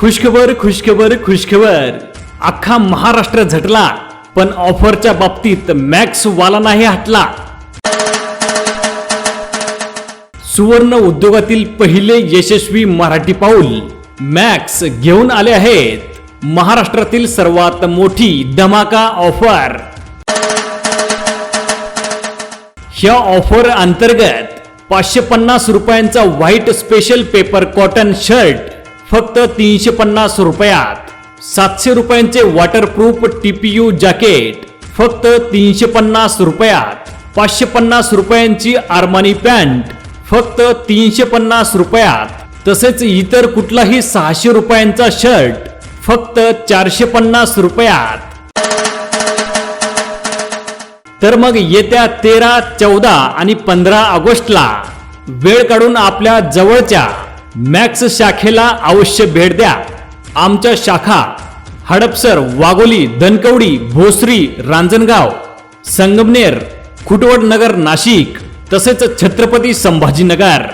खुशखबर खुशखबर खुशखबर. अख्खा महाराष्ट्र झटला पण ऑफरच्या बाबतीत मॅक्स वाला नाही हटला. सुवर्ण उद्योगातील पहिले यशस्वी मराठी पाऊल मॅक्स घेऊन आले आहेत. महाराष्ट्रातील सर्वात मोठी धमाका ऑफर. ह्या ऑफर अंतर्गत पाचशे पन्नास रुपयांचा white special paper cotton shirt फक्त तीनशे पन्नास रुपयात. सातशे रुपयांचे वॉटरप्रूफ टीपीयू जॅकेट फक्त तीनशे पन्नास रुपयात. पाचशे पन्नास रुपयांची आर्मानी पॅन्ट फक्त तीनशे पन्नास रुपयात. तसेच इतर कुठलाही सहाशे रुपयांचा शर्ट फक्त चारशे पन्नास रुपयात. तर मग येत्या तेरा चौदा आणि पंधरा ऑगस्टला वेळ काढून आपल्या जवळच्या मॅक्स शाखेला अवश्य भेट द्या. आमच्या शाखा हडपसर वाघोली धनकवडी भोसरी रांजणगाव संगमनेर खुटवड नगर नाशिक तसेच छत्रपती संभाजीनगर.